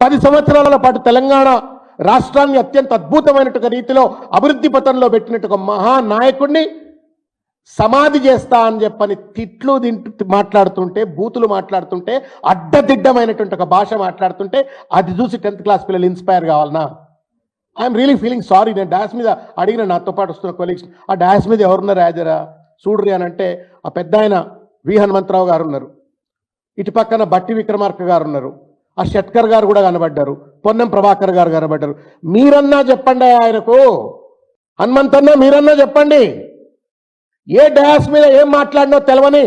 పది సంవత్సరాల పాటు తెలంగాణ రాష్ట్రాన్ని అత్యంత అద్భుతమైనటువంటి రీతిలో అభివృద్ధి పథంలో పెట్టినట్టు ఒక మహానాయకుడిని సమాధి చేస్తా అని చెప్పని తిట్లు తింటు మాట్లాడుతుంటే బూతులు మాట్లాడుతుంటే అడ్డదిడ్డమైనటువంటి ఒక భాష మాట్లాడుతుంటే అది చూసి టెన్త్ క్లాస్ పిల్లలు ఇన్స్పైర్ కావాలనా? ఐఎమ్ రియలీ ఫీలింగ్ సారీ నేను డాన్స్ మీద అడిగిన నాతో పాటు వస్తున్న కొలీగ్స్ ఆ డాన్స్ మీద ఎవరున్నారు రాజరా? చూడరి అని అంటే ఆ పెద్ద ఆయన వి హనుమంతరావు గారు ఉన్నారు. ఇటు పక్కన బట్టి విక్రమార్క గారు ఉన్నారు. ఆ షట్కర్ గారు కూడా కనబడ్డారు. పొన్నం ప్రభాకర్ గారు కనబడ్డారు. మీరన్నా చెప్పండి ఆయనకు. హనుమంతన్నా మీరన్నా చెప్పండి. ఏ డయాస్ మీద ఏం మాట్లాడినో తెలవని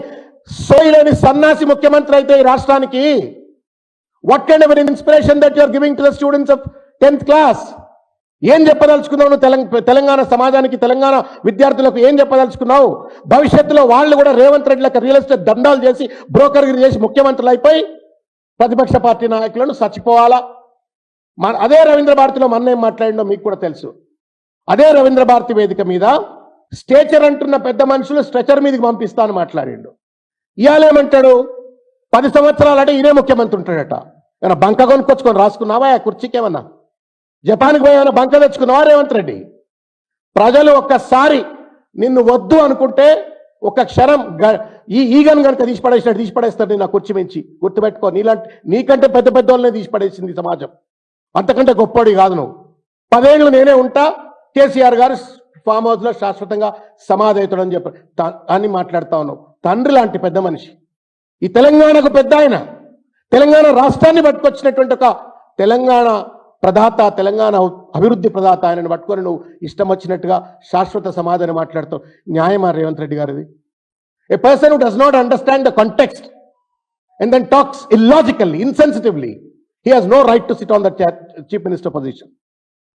సోయిలేని సన్నాసి ముఖ్యమంత్రి అయితే ఈ రాష్ట్రానికి. What kind of inspiration that you're giving to the students of tenth class ఏం చెప్పదలుచుకున్నావు నువ్వు తెలంగాణ సమాజానికి తెలంగాణ విద్యార్థులకు ఏం చెప్పదలుచుకున్నావు? భవిష్యత్తులో వాళ్ళు కూడా రేవంత్ రెడ్డి లెక్క రియల్ ఎస్టేట్ దండాలు చేసి బ్రోకర్గిరి చేసి ముఖ్యమంత్రులు అయిపోయి ప్రతిపక్ష పార్టీ నాయకులను చచ్చిపోవాలా? మన అదే రవీంద్ర భారతిలో మన ఏం మాట్లాడిండో మీకు కూడా తెలుసు. అదే రవీంద్ర భారతి వేదిక మీద స్టేచర్ అంటున్న పెద్ద మనుషులు స్ట్రెచర్ మీదకి పంపిస్తాను మాట్లాడిండు. ఇవాళేమంటాడు పది సంవత్సరాలు అంటే ఈయనే ముఖ్యమంత్రి ఉంటాడట. ఏమైనా బంక కొనుక్కొచ్చుకొని రాసుకున్నావా? ఆ కుర్చీకి ఏమన్నా? జపాన్కి పోయి ఏమైనా బంక తెచ్చుకున్నావా రేవంత్ రెడ్డి? ప్రజలు ఒక్కసారి నిన్ను వద్దు అనుకుంటే ఒక క్షణం ఈ ఈగను కనుక తీసిపడేసినట్టు తీసిపడేస్తాడు నేను నా కుర్చీ మించి. గుర్తుపెట్టుకో నీలాంటి నీకంటే పెద్ద పెద్ద వాళ్ళనే తీసిపడేసింది సమాజం. అంతకంటే గొప్పవాడి కాదు నువ్వు. పదేళ్ళు నేనే ఉంటా కేసీఆర్ గారు ఫామ్ హౌస్లో శాశ్వతంగా సమాధవుతాడని చెప్పి త- అని మాట్లాడుతా ఉన్నావు. తండ్రి లాంటి పెద్ద మనిషి. ఈ తెలంగాణకు పెద్ద ఆయన. తెలంగాణ రాష్ట్రాన్ని పట్టుకొచ్చినటువంటి ఒక తెలంగాణ ప్రదాత తెలంగాణ అభివృద్ధి ప్రదాత ఆయనను పట్టుకొని నువ్వు ఇష్టం వచ్చినట్టుగా శాశ్వత సమాధానం మాట్లాడుతావు. న్యాయమా రేవంత్ రెడ్డి గారిది? A person who does not understand the context and then talks illogically, insensitively, he has no right to sit on the chair, chief minister position.